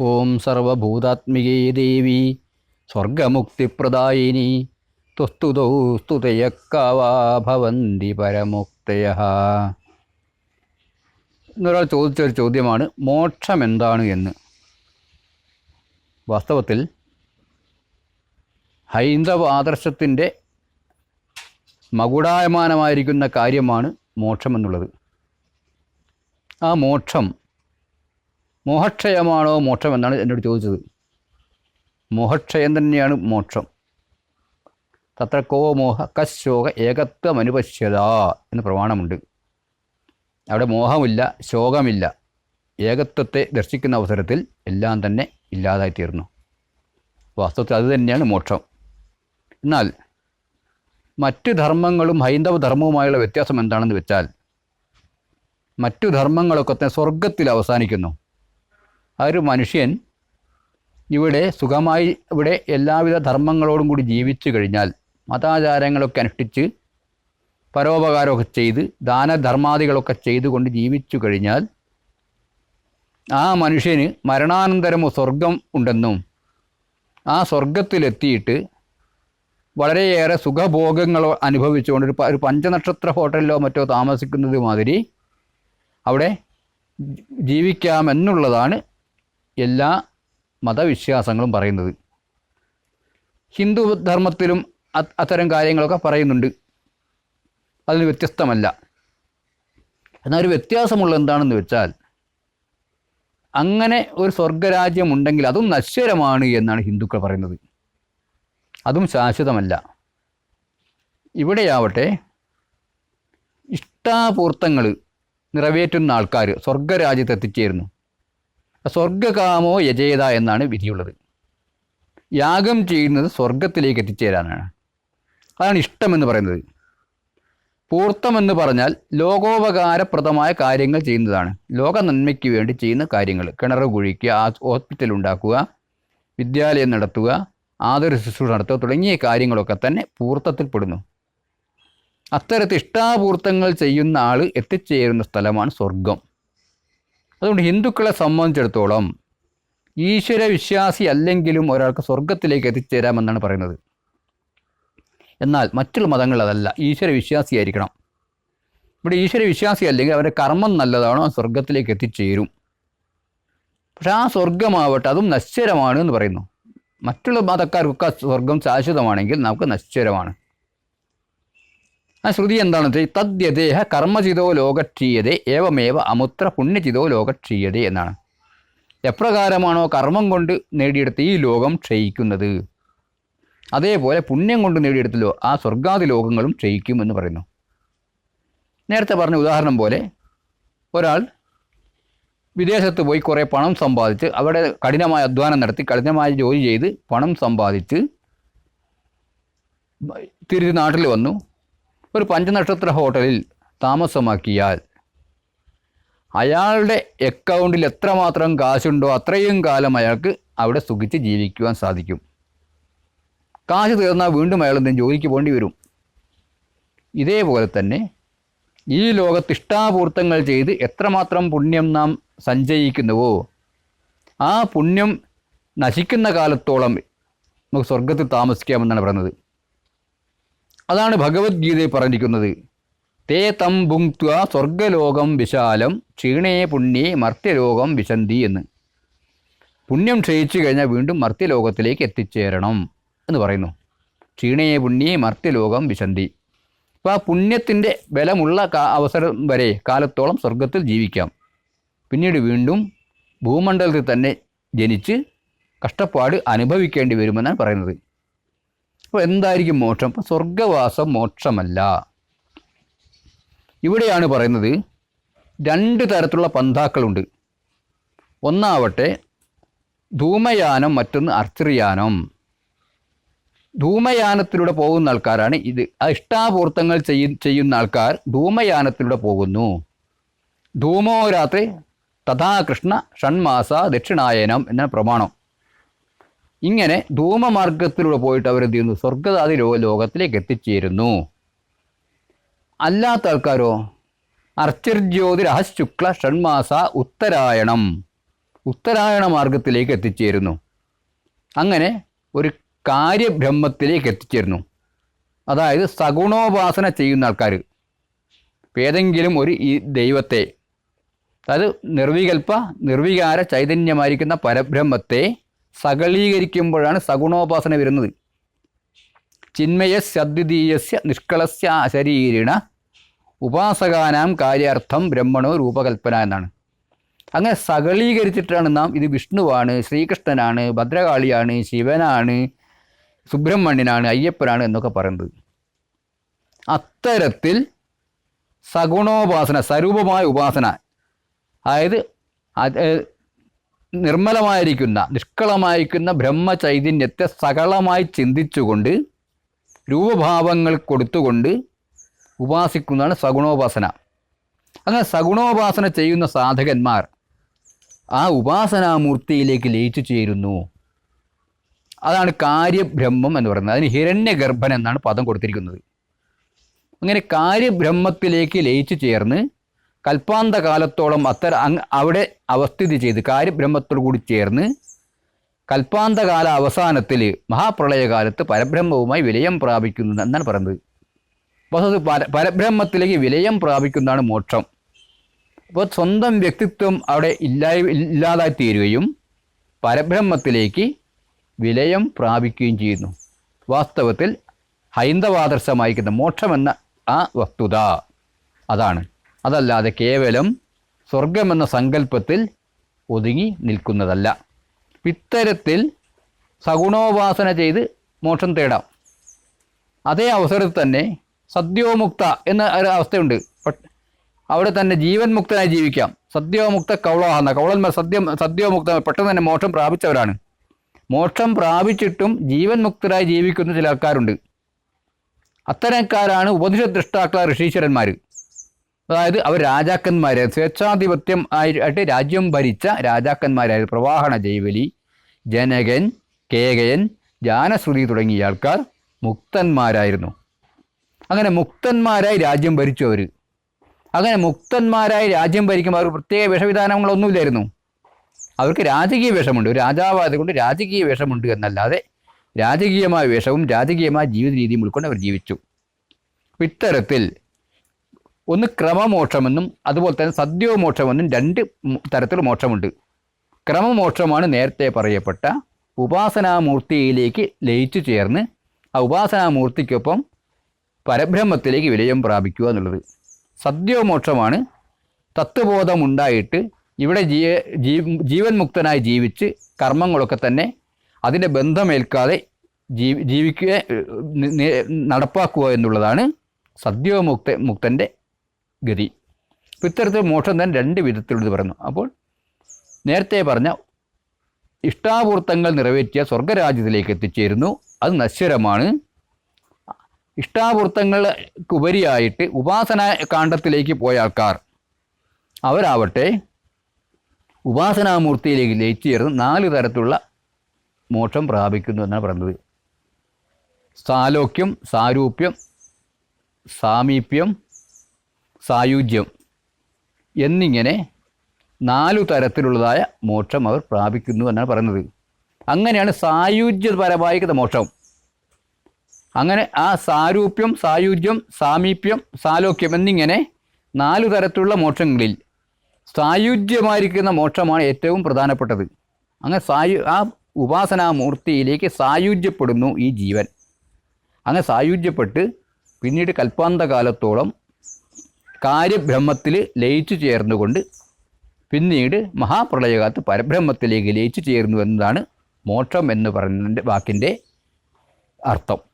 ഓം സർവഭൂതാത്മികേ ദേവി സ്വർഗമുക്തിപ്രദായിനി തുസ്തുതൗ സ്തുതയക്കാവാ ഭവന്തി പരമുക്തയ എന്നൊരാൾ ചോദിച്ചൊരു ചോദ്യമാണ് മോക്ഷം എന്താണ് എന്ന്? വാസ്തവത്തിൽ ഹൈന്ദവ ആദർശത്തിന്റെ മകുടായമാനമായിരിക്കുന്ന കാര്യമാണ് മോക്ഷമെന്നുള്ളത്. ആ മോക്ഷം മോഹക്ഷയമാണോ മോക്ഷം എന്നാണ് എന്നോട് ചോദിച്ചത്. മോഹക്ഷയം തന്നെയാണ് മോക്ഷം. തത്ര കോ മോഹ കശോക ഏകത്വം അനുപശ്യത എന്ന് പ്രമാണമുണ്ട്. അവിടെ മോഹമില്ല ശോകമില്ല. ഏകത്വത്തെ ദർശിക്കുന്ന അവസരത്തിൽ എല്ലാം തന്നെ ഇല്ലാതായിത്തീർന്നു. വാസ്തവത്തിൽ അത് തന്നെയാണ് മോക്ഷം. എന്നാൽ മറ്റു ധർമ്മങ്ങളും ഹൈന്ദവ ധർമ്മവുമായുള്ള വ്യത്യാസം എന്താണെന്ന് വെച്ചാൽ മറ്റു ധർമ്മങ്ങളൊക്കെ തന്നെ സ്വർഗത്തിൽ അവസാനിക്കുന്നു. ആ ഒരു മനുഷ്യൻ ഇവിടെ സുഖമായി ഇവിടെ എല്ലാവിധ ധർമ്മങ്ങളോടും കൂടി ജീവിച്ചു കഴിഞ്ഞാൽ മതാചാരങ്ങളൊക്കെ അനുഷ്ഠിച്ച് പരോപകാരമൊക്കെ ചെയ്ത് ദാനധർമാദികളൊക്കെ ചെയ്തുകൊണ്ട് ജീവിച്ചു കഴിഞ്ഞാൽ ആ മനുഷ്യന് മരണാനന്തരം സ്വർഗം ഉണ്ടെന്നും ആ സ്വർഗത്തിലെത്തിയിട്ട് വളരെയേറെ സുഖഭോഗങ്ങൾ അനുഭവിച്ചുകൊണ്ട് ഒരു ഒരു പഞ്ചനക്ഷത്ര ഹോട്ടലിലോ മറ്റോ താമസിക്കുന്നത് മാതിരി അവിടെ ജീവിക്കാമെന്നുള്ളതാണ് എല്ലാ മതവിശ്വാസങ്ങളും പറയുന്നത്. ഹിന്ദു ധർമ്മത്തിലും അത്തരം കാര്യങ്ങളൊക്കെ പറയുന്നുണ്ട്. അതിന് വ്യത്യസ്തമല്ല. എന്നാൽ ഒരു വ്യത്യാസമുള്ള എന്താണെന്ന് വെച്ചാൽ അങ്ങനെ ഒരു സ്വർഗരാജ്യം ഉണ്ടെങ്കിൽ അതും നശ്വരമാണ് എന്നാണ് ഹിന്ദുക്കൾ പറയുന്നത്. അതും ശാശ്വതമല്ല. ഇവിടെയാവട്ടെ ഇഷ്ടാപൂർത്തങ്ങൾ നിറവേറ്റുന്ന ആൾക്കാർ സ്വർഗരാജ്യത്ത് എത്തിച്ചേരുന്നു. സ്വർഗകാമോ യജേത എന്നാണ് വിധിയുള്ളത്. യാഗം ചെയ്യുന്നത് സ്വർഗത്തിലേക്ക് എത്തിച്ചേരാനാണ്. അതാണ് ഇഷ്ടമെന്ന് പറയുന്നത്. പൂർത്തമെന്ന് പറഞ്ഞാൽ ലോകോപകാരപ്രദമായ കാര്യങ്ങൾ ചെയ്യുന്നതാണ്. ലോക നന്മയ്ക്ക് വേണ്ടി ചെയ്യുന്ന കാര്യങ്ങൾ. കിണർ കുഴിക്കുക ഹോസ്പിറ്റൽ ഉണ്ടാക്കുക വിദ്യാലയം നടത്തുക ആദര ശുശ്രൂഷ നടത്തുക തുടങ്ങിയ കാര്യങ്ങളൊക്കെ തന്നെ പൂർത്തത്തിൽപ്പെടുന്നു അത്തരത്തിൽ ഇഷ്ടാപൂർത്തങ്ങൾ ചെയ്യുന്ന ആൾ എത്തിച്ചേരുന്ന സ്ഥലമാണ് സ്വർഗം അതുകൊണ്ട് ഹിന്ദുക്കളെ സംബന്ധിച്ചിടത്തോളം ഈശ്വര വിശ്വാസി അല്ലെങ്കിലും ഒരാൾക്ക് സ്വർഗത്തിലേക്ക് എത്തിച്ചേരാമെന്നാണ് പറയുന്നത്. എന്നാൽ മറ്റുള്ള മതങ്ങൾ അതല്ല. ഈശ്വര വിശ്വാസിയായിരിക്കണം ഇവിടെ ഈശ്വര വിശ്വാസി അല്ലെങ്കിൽ അവരുടെ കർമ്മം നല്ലതാണോ? ആ സ്വർഗത്തിലേക്ക് എത്തിച്ചേരും. പക്ഷെ ആ സ്വർഗമാവട്ടെ അതും നശ്വരമാണ് എന്ന് പറയുന്നു. മറ്റുള്ള മതക്കാർക്കൊക്കെ സ്വർഗം ശാശ്വതമാണെങ്കിൽ നമുക്ക് നശ്വരമാണ്. ആ ശ്രുതി എന്താണെന്ന് വെച്ചാൽ തദ്യദേഹ കർമ്മചിതോ ലോകക്ഷീയതേ ഏവമേവ അമുത്ര പുണ്യചിതോ ലോകക്ഷീയതേ എന്നാണ്. എപ്രകാരമാണോ കർമ്മം കൊണ്ട് നേടിയെടുത്ത് ഈ ലോകം ക്ഷയിക്കുന്നത്? അതേപോലെ പുണ്യം കൊണ്ട് നേടിയെടുത്തല്ലോ ആ സ്വർഗാദി ലോകങ്ങളും ക്ഷയിക്കും എന്ന് പറയുന്നു. നേരത്തെ പറഞ്ഞ ഉദാഹരണം പോലെ ഒരാൾ വിദേശത്ത് പോയി കുറേ പണം സമ്പാദിച്ച് അവിടെ കഠിനമായ അധ്വാനം നടത്തി കഠിനമായ ജോലി ചെയ്ത് പണം സമ്പാദിച്ച് തിരിച്ച് നാട്ടിൽ വന്നു. ഒരു പഞ്ചനക്ഷത്ര ഹോട്ടലിൽ താമസമാക്കിയാൽ അയാളുടെ അക്കൗണ്ടിൽ എത്രമാത്രം കാശുണ്ടോ അത്രയും കാലം അയാൾക്ക് അവിടെ സുഖിച്ച് ജീവിക്കുവാൻ സാധിക്കും. കാശ് തീർന്നാൽ വീണ്ടും അയാൾ എന്തെങ്കിലും ജോലിക്ക് പോകേണ്ടി വരും. ഇതേപോലെ തന്നെ ഈ ലോകത്ത് ഇഷ്ടാപൂർത്തങ്ങൾ ചെയ്ത് എത്രമാത്രം പുണ്യം നാം സഞ്ചയിക്കുന്നുവോ ആ പുണ്യം നശിക്കുന്ന കാലത്തോളം നമുക്ക് സ്വർഗത്തിൽ താമസിക്കാമെന്നാണ് പറയുന്നത്. അതാണ് ഭഗവത്ഗീതയിൽ പറഞ്ഞിരിക്കുന്നത്. തേ തം ഭുങ്ക്വ സ്വർഗലോകം വിശാലം ക്ഷീണേ പുണ്യേ മർത്യലോകം വിശന്തി എന്ന്. പുണ്യം ക്ഷയിച്ചു കഴിഞ്ഞാൽ വീണ്ടും മർത്യലോകത്തിലേക്ക് എത്തിച്ചേരണം എന്ന് പറയുന്നു. ക്ഷീണേ പുണ്യേ മർത്യലോകം വിശന്തി. അപ്പോൾ ആ പുണ്യത്തിന്റെ ബലമുള്ള അവസരം വരെ കാലത്തോളം സ്വർഗത്തിൽ ജീവിക്കാം. പിന്നീട് വീണ്ടും ഭൂമണ്ഡലത്തിൽ തന്നെ ജനിച്ച് കഷ്ടപ്പാട് അനുഭവിക്കേണ്ടി വരുമെന്നാണ് പറയുന്നത്. അപ്പോൾ എന്തായിരിക്കും മോക്ഷം? അപ്പോൾ സ്വർഗവാസം മോക്ഷമല്ല. ഇവിടെയാണ് പറയുന്നത് രണ്ട് തരത്തിലുള്ള പന്താക്കളുണ്ട്. ഒന്നാവട്ടെ ധൂമയാനം മറ്റൊന്ന് അർച്ചറിയാനം ധൂമയാനത്തിലൂടെ പോകുന്ന ആൾക്കാരാണ് ഇത്. ഇഷ്ടാപൂർത്തങ്ങൾ ചെയ്യ ചെയ്യുന്ന ആൾക്കാർ ധൂമയാനത്തിലൂടെ പോകുന്നു. ധൂമോ രാത്രി തഥാകൃഷ്ണ ഷൺമാസ ദക്ഷിണായനം എന്ന പ്രമാണം. ഇങ്ങനെ ധൂമമാർഗത്തിലൂടെ പോയിട്ട് അവരെന്ത് ചെയ്യുന്നു സ്വർഗദാതി ലോകത്തിലേക്ക് എത്തിച്ചേരുന്നു. അല്ലാത്ത ആൾക്കാരോ? അർച്ചിർജ്യോതിരഹശുക്ല ഷൺമാസ ഉത്തരായണം. ഉത്തരായണ മാർഗത്തിലേക്ക് എത്തിച്ചേരുന്നു. അങ്ങനെ ഒരു കാര്യബ്രഹ്മത്തിലേക്ക് എത്തിച്ചേരുന്നു. അതായത് സഗുണോപാസന ചെയ്യുന്ന ആൾക്കാർ ഏതെങ്കിലും ഒരു ഈ ദൈവത്തെ അതായത് നിർവികൽപ്പ നിർവികാര ചൈതന്യമായിരിക്കുന്ന പരബ്രഹ്മത്തെ സകളീകരിക്കുമ്പോഴാണ് സഗുണോപാസന വരുന്നത്. ചിന്മയ സദ്വിതീയസ്യ നിഷ്കളസ്യ അശരീരിണ ഉപാസകാനാം കാര്യാർത്ഥം ബ്രഹ്മണോ രൂപകൽപ്പന എന്നാണ്. അങ്ങനെ സകലീകരിച്ചിട്ടാണ് നാം ഇത് വിഷ്ണുവാണ് ശ്രീകൃഷ്ണനാണ് ഭദ്രകാളിയാണ് ശിവനാണ് സുബ്രഹ്മണ്യനാണ് അയ്യപ്പനാണ് എന്നൊക്കെ പറയുന്നത്. അത്തരത്തിൽ സഗുണോപാസന സ്വരൂപമായ ഉപാസന അതായത് നിർമ്മലമായിരിക്കുന്ന നിഷ്കളമായിരിക്കുന്ന ബ്രഹ്മചൈതന്യത്തെ സകളമായി ചിന്തിച്ചുകൊണ്ട് രൂപഭാവങ്ങൾ കൊടുത്തുകൊണ്ട് ഉപാസിക്കുന്നതാണ് സഗുണോപാസന. അങ്ങനെ സഗുണോപാസന ചെയ്യുന്ന സാധകന്മാർ ആ ഉപാസനാമൂർത്തിയിലേക്ക് ലയിച്ചു ചേരുന്നു. അതാണ് കാര്യബ്രഹ്മം എന്ന് പറയുന്നത്. അതിന് ഹിരണ്യഗർഭൻ എന്നാണ് പദം കൊടുത്തിരിക്കുന്നത്. അങ്ങനെ കാര്യബ്രഹ്മത്തിലേക്ക് ലയിച്ചു ചേർന്ന് കൽപ്പാന്ത കാലത്തോളം അത്തര അങ് അവിടെ അവസ്ഥിതി ചെയ്ത് കാര്യബ്രഹ്മത്തോടു കൂടി ചേർന്ന് കൽപ്പാന്തകാല അവസാനത്തിൽ മഹാപ്രളയകാലത്ത് പരബ്രഹ്മവുമായി വിലയം പ്രാപിക്കുന്നു എന്നാണ് പറയുന്നത്. അത് പര പരബ്രഹ്മത്തിലേക്ക് വിലയം പ്രാപിക്കുന്നതാണ് മോക്ഷം. അപ്പോൾ സ്വന്തം വ്യക്തിത്വം അവിടെ ഇല്ലായി ഇല്ലാതായി തീരുകയും പരബ്രഹ്മത്തിലേക്ക് വിലയം പ്രാപിക്കുകയും ചെയ്യുന്നു. വാസ്തവത്തിൽ ഹൈന്ദവാദർശമായിരിക്കുന്ന മോക്ഷമെന്ന ആ വസ്തുത അതാണ്. അതല്ലാതെ കേവലം സ്വർഗമെന്ന സങ്കല്പത്തിൽ ഒതുങ്ങി നിൽക്കുന്നതല്ല. ഇത്തരത്തിൽ സഗുണോപാസന ചെയ്ത് മോക്ഷം തേടാം. അതേ അവസരത്തിൽ തന്നെ സദ്യോമുക്ത എന്ന ഒരു അവസ്ഥയുണ്ട്. അവിടെ തന്നെ ജീവൻ മുക്തനായി ജീവിക്കാം. സദ്യോമുക്ത കൗളാഹന്ന. കൗളന്മാർ സദ്യം സദ്യോമുക്ത പെട്ടെന്ന് തന്നെ മോക്ഷം പ്രാപിച്ചവരാണ്. മോക്ഷം പ്രാപിച്ചിട്ടും ജീവൻ മുക്തരായി ജീവിക്കുന്ന ചില ആൾക്കാരുണ്ട്. അത്തരക്കാരാണ് ഉപനിഷത്ത് ദൃഷ്ടാക്കള ഋഷീശ്വരന്മാർ അതായത് അവർ രാജാക്കന്മാർ സ്വേച്ഛാധിപത്യം ആയിട്ട് രാജ്യം ഭരിച്ച രാജാക്കന്മാരായിരുന്നു പ്രവാഹണ ജൈവലി ജനകൻ കേകയൻ ജാനശ്രുതി തുടങ്ങിയ ആൾക്കാർ മുക്തന്മാരായിരുന്നു. അങ്ങനെ മുക്തന്മാരായി രാജ്യം ഭരിച്ചു അവർ അങ്ങനെ മുക്തന്മാരായി രാജ്യം ഭരിക്കുമ്പോൾ അവർ പ്രത്യേക വേഷവിധാനങ്ങളൊന്നുമില്ലായിരുന്നു. അവർക്ക് രാജകീയ വേഷമുണ്ട്. രാജാവാദം രാജാവായത് കൊണ്ട് രാജകീയ വേഷമുണ്ട് എന്നല്ലാതെ രാജകീയമായ വേഷവും രാജകീയമായ ജീവിത രീതിയും ഉൾക്കൊണ്ട് അവർ ജീവിച്ചു. ഇത്തരത്തിൽ ഒന്ന് ക്രമമോക്ഷമെന്നും അതുപോലെ തന്നെ സദ്യോമോക്ഷമെന്നും രണ്ട് തരത്തിൽ മോക്ഷമുണ്ട്. ക്രമമോക്ഷമാണ് നേരത്തെ പറയപ്പെട്ട ഉപാസനാമൂർത്തിയിലേക്ക് ലയിച്ചു ചേർന്ന് ആ ഉപാസനാമൂർത്തിക്കൊപ്പം പരബ്രഹ്മത്തിലേക്ക് വിലയം പ്രാപിക്കുക എന്നുള്ളത്. സദ്യോമോക്ഷമാണ് തത്വബോധമുണ്ടായിട്ട് ഇവിടെ ജീ ജീവൻ മുക്തനായി ജീവിച്ച് കർമ്മങ്ങളൊക്കെ തന്നെ അതിന്റെ ബന്ധമേൽക്കാതെ ജീവി ജീവിക്കുക നടപ്പാക്കുക എന്നുള്ളതാണ് സദ്യോമുക്ത മുക്തന്റെ ഗതി. ഇത്തരത്തിൽ മോക്ഷം തന്നെ രണ്ട് വിധത്തിലുള്ളത് പറഞ്ഞു അപ്പോൾ നേരത്തെ പറഞ്ഞ ഇഷ്ടാപൂർത്തങ്ങൾ നിറവേറ്റിയ സ്വർഗരാജ്യത്തിലേക്ക് എത്തിച്ചേരുന്നു. അത് നശ്വരമാണ്. ഇഷ്ടാപൂർത്തങ്ങൾക്ക് ഉപരിയായിട്ട് ഉപാസന കാണ്ഡത്തിലേക്ക് പോയ ആൾക്കാർ അവരാവട്ടെ ഉപാസനാമൂർത്തിയിലേക്ക് ലയിച്ചു ചേർന്ന് നാല് തരത്തിലുള്ള മോക്ഷം പ്രാപിക്കുന്നു എന്നാണ് പറയുന്നത്. സാലോക്യം സാരൂപ്യം സാമീപ്യം സായുജ്യം എന്നിങ്ങനെ നാലു തരത്തിലുള്ളതായ മോക്ഷം അവർ പ്രാപിക്കുന്നു എന്നാണ് പറയുന്നത്. അങ്ങനെയാണ് സായുജ്യപരമായിരിക്കുന്ന മോക്ഷം. അങ്ങനെ ആ സാരൂപ്യം സായുജ്യം സാമീപ്യം സാലോക്യം എന്നിങ്ങനെ നാലു തരത്തിലുള്ള മോക്ഷങ്ങളിൽ സായുജ്യമായിരിക്കുന്ന മോക്ഷമാണ് ഏറ്റവും പ്രധാനപ്പെട്ടത്. അങ്ങനെ സായു ആ ഉപാസനാമൂർത്തിയിലേക്ക് സായുജ്യപ്പെടുന്നു ഈ ജീവൻ. അങ്ങനെ സായുജ്യപ്പെട്ട് പിന്നീട് കൽപ്പാന്ത കാലത്തോളം കാര്യബ്രഹ്മത്തിൽ ലയിച്ചു ചേർന്നുകൊണ്ട് പിന്നീട് മഹാപ്രളയകാലത്ത് പരബ്രഹ്മത്തിലേക്ക് ലയിച്ചു ചേർന്നു എന്നതാണ് മോക്ഷം എന്ന് പറയുന്നതിന്റെ വാക്കിന്റെ അർത്ഥം.